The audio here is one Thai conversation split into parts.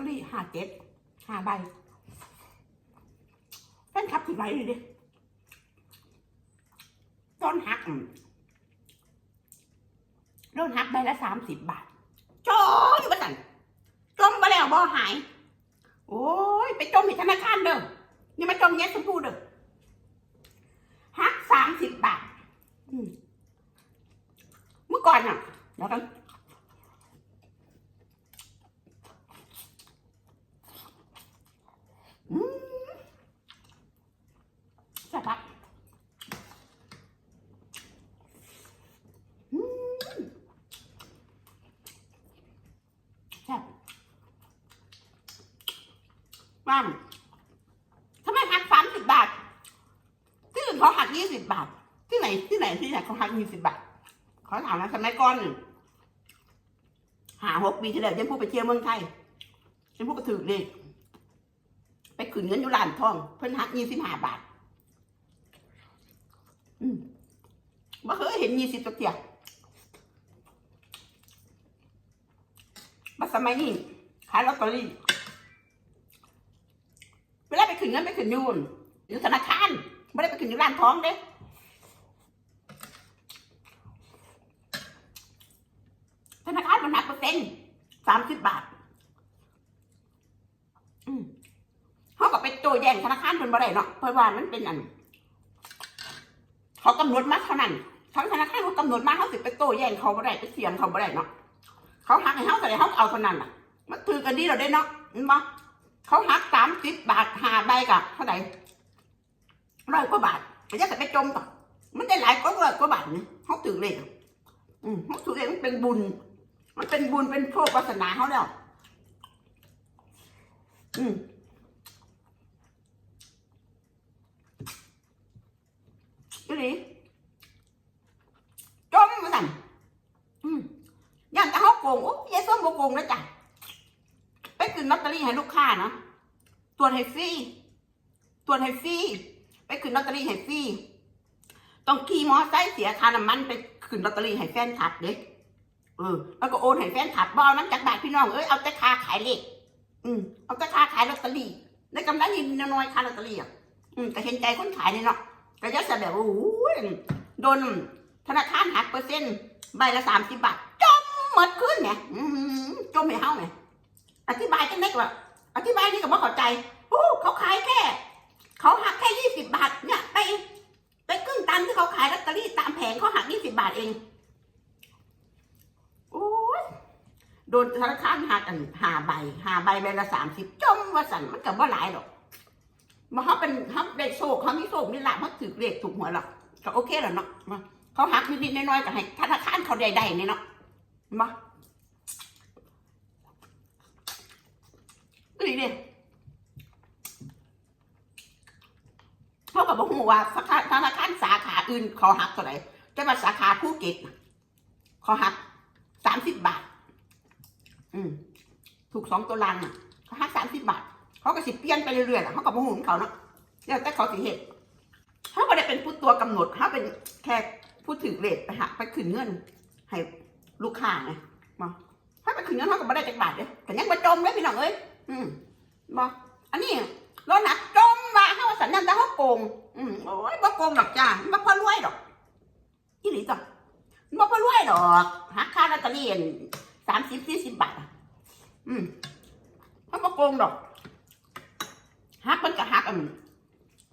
อรี่ห้าเจ็ดห้าใบแฟนคลับถือใบเลยดิต้นหักอืมต้นหักใบละสามสิบบาทจมอยู่บ้านจมไปแล้วบ่หาย โอ้ย ไปจมที่ธนาคารเด้อนี่มาจมแยกชมพูเด้อหักสามสิบบาทเมื่อก่อนอะเดี๋ยวกัน อืมแซ่บปะอืมแซ่บ บ้านทำไมหักสามสิบบาท ที่อื่นเขาหักยี่สิบบาท ที่ไหนที่ไหนที่ไหนเขาหักยี่สิบบาทเขาถามนะสมัยก่อนหาหกปีที่แล้วฉันพูดไปเที่ยวเมืองไทยฉันพูดกระถือเลยไปขืนเงินอยู่ร้านทอง เพิ่นหักยี่สิบห้าบาท อืมบ่เคยเห็นยี่สิบตัวเตียมาสมัยนี้ขายลอตเตอรี่ เวลาไปขืนเงินไปขืนยูนอยู่ธนาคารไม่ได้ไปขืนอยู่ร้านทองเด้ธนาคารมันหักเปอร์เซ็นต์สามสิบบาทเขาก็ไปโจแย่งธนาคารเป็นบ่ได้เนาะเพราะว่ามันเป็นอันเขากำหนดมาเท่านั้นทั้งธนาคารเขากำหนดมาเขาสิไปโต้แย่งเขาบ่ได้ไปเสียงเขาบ่ได้เนาะเขาหักให้เขาแต่เขาเอาเท่านั้นน่ะ มันถือกันดีเราได้เนาะเห็นปะ เขาหักสามสิบบาทหาใบกับเท่าไหร่ร้อยกว่าบาทแต่จะไปจมต่อมันได้หลายก็ร้อยกว่าบาทนี่เขาถือเลยอะอืมเขาถือเลยมันเป็นบุญ มันเป็นบุญเป็นโชควาสนาเขาแล้วอืม cái gì trốn mà thành ừ nhà người ta hốt cuồng út vé số một cuồng đó chà bé cứ lọt tơ hay lúc kha nữa tuần hay phi tuần hay phi bé cứ lọt tơ hay phi ต้องขี่มอไซค์เสียค่าน้ำมันไปขึ้นลอตเตอรี่ให้แฟนคลับเด้เออ แล้วก็โอนให้แฟนคลับบอาน้ำจากบาทพี่น้อง เอ้ย เอาแต่ค่าขายเลขอืมเอาแต่ค่าขายลอตเตอรี่ได้กำไรนิดน้อยค่าลอตเตอรี่อะอืมก็เห็นใจคนขายเนี่เนาะก็จะจะแบบโอ้โหโดนธนาคารหักเปอร์เซ็นต์ใบละสามสิบบาทจมหมดขึ้นไงอื้อหือจมให้เฮาไง อธิบายจังได้ว่าอธิบายนี่ก็บ่เข้าใจโอ้เขาขายแค่ เขาหักแค่ยี่สิบบาทเนี่ยไปไปครึ่งตันที่เขาขายลอตเตอรี่ตามแผงเขาหักยี่สิบบาทเองโอ้ยโดนธนาคารหักกันหาใบหาใบใบละสามสิบจมว่าสันมันกับว่าหลายหรอกมาเขาเป็นเขาได้โชคเขามีโชคมีลาภเขาถือเลขถูกหวยหรอกก็โอเคแล้วเนาะมาเขาหักนิดๆน้อยๆก็ให้ธนาคารเขาใดๆเนี่ยเนาะมา ดีดิเขาก็บอกว่าสาขาธนาคารสาขาอื่นเขาหักเท่าไหร่แต่ว่าสาขาภูเก็ตเขาหักสามสิบบาท อืมถูกสองตัวลังอะเขาหักสามสิบบาท เขาก็สิเปลี่ยนไปเรื่อยๆแหละเขาก็บ่หูของเขาเนาะแล้วแต่เขาสิเหตุเขาก็ได้เป็นผู้ตัวกำหนดเขาเป็นแค่ผู้ถือเลทไปหาไปขึ้นเงิน ให้ลูกค้าไงมาถ้าไปขึ้นเงินเขาก็ไม่ได้จักบาทเลยแต่ยังมาจมเลยพี่น้องเอ้ย อืมบออันนี้รถหนักจมมาเขาสัญญาณแต่เขาโกงอืมโอ้ยบ่โกงดอกจ้าบ่พอรวยดอกอีหลีจ้ะบ่พอรวยดอกหักค่าลอตเตอรี่สามสิบสี่สิบบาทอะอืมเขาบ่โกงดอกหักมันก็หักอัน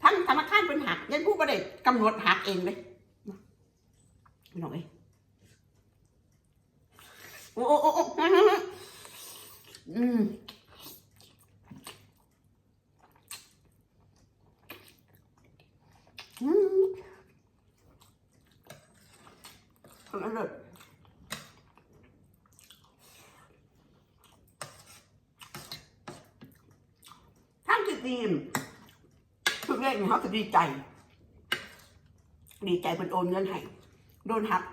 ทั้งธนาคารเป็นหักยันผู้ก็ได้กำหนดหักเองเลยพี่น้อยโอ้โอ้โอ้อืมอืมคนละเลิศทั้งที่ ดีมคือเรื่องนี้เขาจะดีใจ ดีใจเป็นโอนเงินให้โดนหัก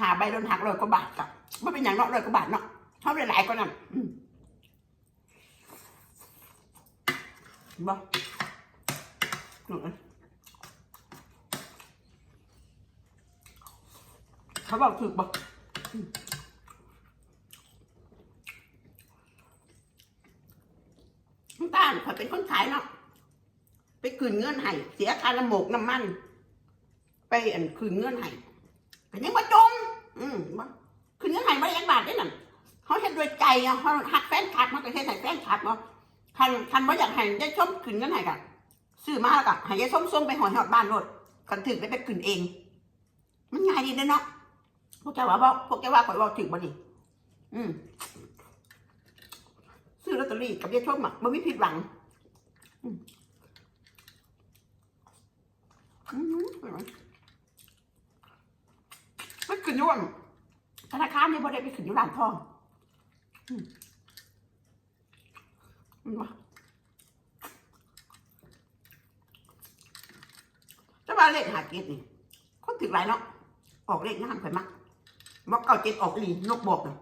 หาใบโดนหักร้อยกว่าบาทกับไม่เป็นอย่างนาะร้อยกว่าบาทเนาะเท่าหลายก็นั่นอืมบ่หนูเขาบอกถูกบ่อืม ข่อยเป็นคนขายเนาะไปคืนเงินให้เสียค่าน้ำหมกน้ำมัน ไปอันคืนเงินให้ก็ยังมาจม อืมบ่คืนเงินให้บ่ได้ยังบาทได้นั่นเขาเฮ็ดด้วยใจอะเขาหักแฟนคลับมันก็เฮ็ดให้แฟนคลับเนาะคันคันบ่อยากให้ได้ชมคืนเงินให้ก็ซื้อมาแล้วก็ให้ยายส้มส่งไปหอยหอดบ้านโลดกันถึงได้ไปคืนเอง มันง่ายดีเด้อเนาะพวกเจ้าว่าบ่พวกเจ้าว่าข่อยเว้าถึงบ่นี่อืม ซื้อลอตเตอรี่กับยายชมอะมันไม่ผิดหวังอืมอืมอร่อยมันขึ้นยุ่อั่นธนาคารนี่บ่ได้ไปขึ้นอยู่ร้านทองอืมอืมว่ะจะมาเลขหาเจ็ดนี่คนถึงไรเนาะออกเลขงามข่อยมักบอกเก้าเจ็ดออกอีหลีนกบอกเนาะ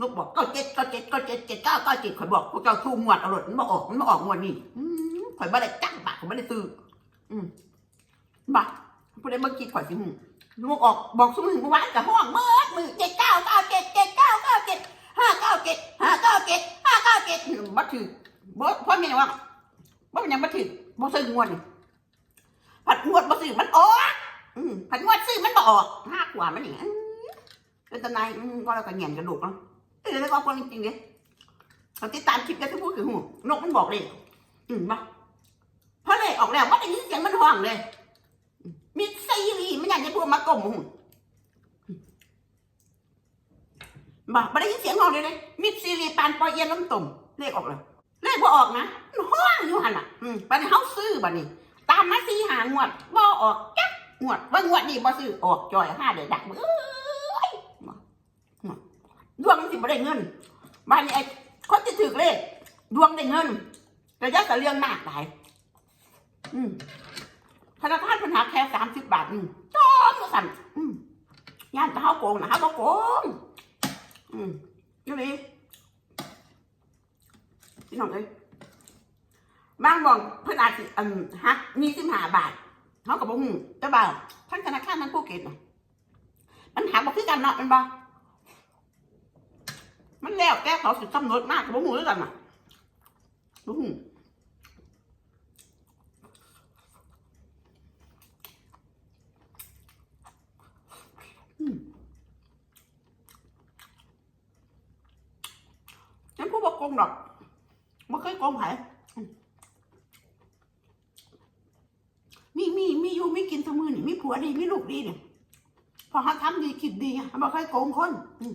ลูกบอกเก็เจ็ดเก็เจ็ดเก็เจ็ดเจ็ดเก้าเก้าเจ็ดข่อยบอกพวกเจ้าทูงวดเอารถมันมาออกมันมาออกงวดนี่อืมข่อยไม่ได้จ้างบาทข่อยไม่ได้ซื้ออืมบาทผู้ใดเมื่อกี้ข่อยสิหูลูกออกบอกสมือเมื่อวานกับห้องเมื่อมือเจ็ดเก้าเก้าเจ็ดเจ็ดเก้าเก้าเจ็ดห้าเก้าเจ็ดห้าเก้าเจ็ดห้าเก้าเจ็ดบัถือบ่เพราะมีว่าบ่เป็นยังบัถือบ่ซื้องวดนี่ผัดงวดบ่ซื้อมันออกอืมผัดงวดซื้อมันบ่ออกห้ากว่ามันนี่เป็นตะไนอืมก็แล้วก็เหงียนกระดูกเนาะ เออแล้วก็คนจริงๆเนี่ยเขาติดตามคลิปกันทุกพูดคือหูนกมันบอกเลยอืมปะเพราะเลยออกแล้วว่าได้ยินเสียงมันห้องเลย มีซีรีมันอยากจะพูดมากลมหูบอกไม่ได้ยินเสียงห้องเลยเลยมีซีรีปานปอยเย็นล้มตุ่มเลขออกเลยเลขบ่ออกนะห้องอยู่หันอะ อืมบันี้เขาซื้อบัดนี้ตามมาซีหางวดบ่ออกจักงวดว่างวดนี้บ่ซื้อออกจอยห้าเดือดดักเอ้ย ดวงมันสิบ่ได้เงินบ้านนี้ไอ้คนที่ถือเลขดวงได้เงินแต่ยักแต่เรื่องมากหลายอืมธนาคารปัญหาแค่สามสิบบาทอืมจอมสั่นอืมย่านจะเฮาโกงนะเฮาก็โกงอืมนี่เลยพี่น้องเอ้ยบางบอกเพิ่อนอาจสิอืมฮักมีสิบห้าบาทเฮาก็บ่ฮู้แต่ว่าทั้งธนาคารทั้งภูเก็ตนะมันหาบ่คือกันเนาะมันบ่ มันแล้วแกเขาสิกำหนดมากกับหมูด้วยกันอะบุ้งฉันพูดว่าโกงหรอกไม่เคยโกงใครมีมีมีอยู่มีกินทั้งมือนี่มีผัวดีมีลูกดีเนี่ยพอเขาทำดีคิดดีไงไม่เคยโกงคนอื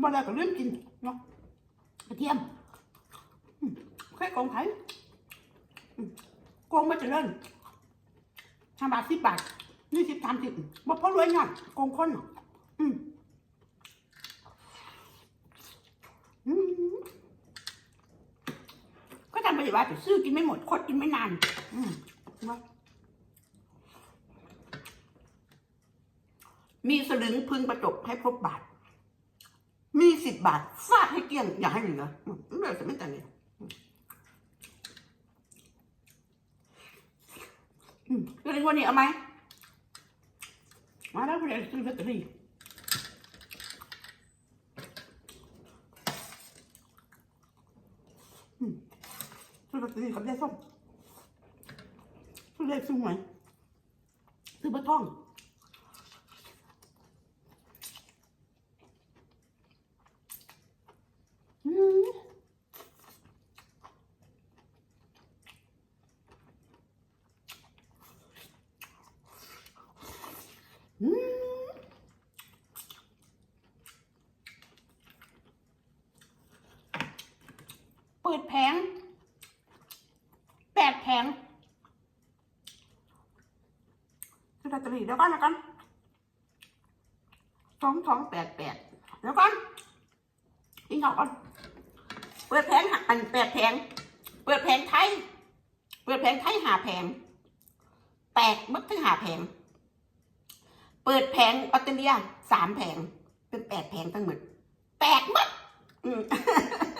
บ่ได้ก็เรื่องกินเนาะกระเทียมแค่โกงไผ่อืมโกงมาเจะเล่นห้าบาทสิบบาทยี่สิบสามสิบบ่พอรวยงานโกงคนอืมก็ทำปฏิบัติซื้อกินไม่หมดคดกินไม่นาน อืมมีสลึงพึงประจบให้พบบาท มีสิบบาทฟาดให้เกลี้ยงอย่าให้เหลืออืมไม่เลยจะไม่แต่เนี่ยอืมก็เลยวันนี้เอาไหมมาแล้วคุณเอกซื้อลอตเตอรี่อืมซื้อลอตเตอรี่กับยายส้มซื้อเลขซื้อหวยซื้อปลาท่อง อืมอืม เปิดแผงแปดแผงอลอตเตอรี่แล้วกันแล้วกันสองสองแปดแปดแล้วกันอีกหน่อยก่อนเปิดแผงหาอันแปดแผงเปิดแผงไทย เปิดแผงไทยหาแผงแตกมึกถึงหาแผงเปิดแผงออสเตรเลียสามแผงเป็นแปดแผงทั้งหมดแตกหมดอืมเลขมัน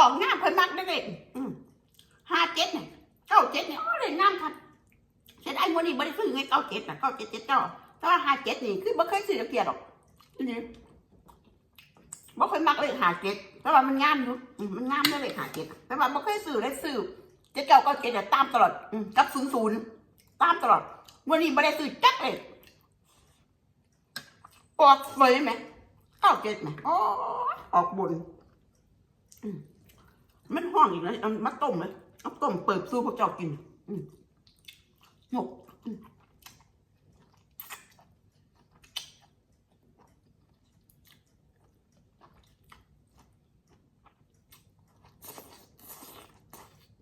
ออกงามเพิ่นมักได้อเลยอืมห้าเจ็ดเนี่ยเก้าเจ็ดเนี่ยโอ้เลยงามครับเสียดายวันนี้บริสุทธิ์ไงเก้าเจ็ดนะเก้าเจ็ดเจ็ดเก้าแต่ว่าห้าเจ็ดนี่คือบ่เคยซื้อจักเทียดอกนี่บบ่เคยมักเลขหาเจ็ดแต่ว่ามันงามอยู่อืมมันงามเด้อเลขหาเจ็ดแต่ว่าบ่เคยซื้อเลยซื้อเจ็ดเก้าก็เจ็ดเนี่ยตามตลอดอืมกับศูนย์ศูนย์ตามตลอดวันนี้ไม่ได้ซื้อจักเลยออกเฟยไหมเก้าเจ็ดไหมอ๋อออกบนอื มมันห้องอีกแล้วเอามาต้มเลยเอาต้มเปิดสู้พวกเจ้ากินหก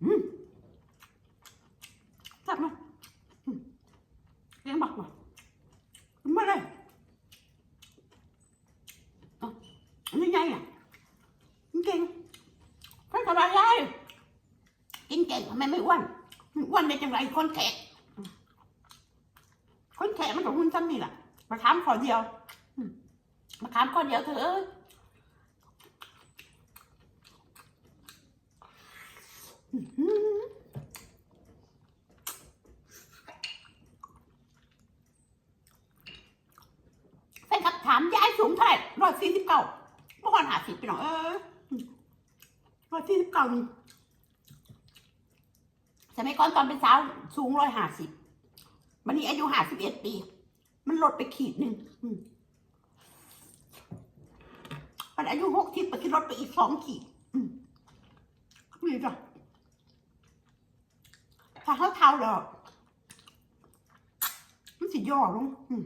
อืมจับมาเลี้ยงบักมามาเลยอะอันนี้ไงอะกินเก่งท่านสบายใจ กินเก่ไม่อ้วนอ้วนได้จังไรคนแขกคนแขกมันกับหุ่นซ้ำนี่แหละมาถามขอเดียวมาถามขอเดียวเถอะเอ้ยอื้อหือแฟนคลับถามยายสูงเท่าไหร่ร้อยสี่สิบเก้าเมื่อก่อนหาสิบไปหน่อยเออร้อยสี่สิบเก้า สมัยก่อนตอนเป็นสาวสูงร้อยห้าสิบวันนี้อายุห้าสิบเอ็ดปี มันลดไปขีดหนึ่งอืมมันอายุหกสิบไปที่ลดไปอีกสองขีดมนี่จ้ะถ้าเขาเท่าแล้วมันสิย่อลงอืม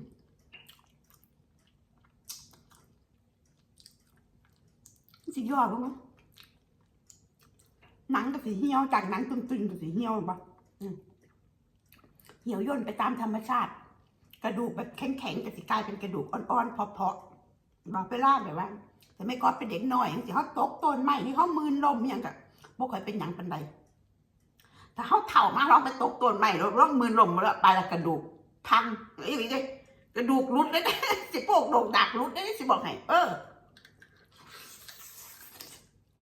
สิย่อลงนะ หนังก็สีเหี่ยวจากหนังตึงๆก็สีเหี่ยวปะอืมเหี่ยวย่นไปตามธรรมชาติ กระดูกแบบแข็งๆก็สิกลายเป็นกระดูกอ่อนๆเพาะๆบอกไปล่าแบบว่าแต่ไม่ก่อนเป็นเด็กน้อยสิเขาตกต้นไม้ที่เขามืนลมอย่างกับบ่ค่อยเป็นหยังปันใดถ้าเขาเถ่ามาลองไปตกต้นไม้แล้วร้องมืนลมมาแล้วไปแล้วกระดูกพังอีกเลยกระดูกรุดเลยสิโปกโดกดักรุดเลยสิบอกให้เออ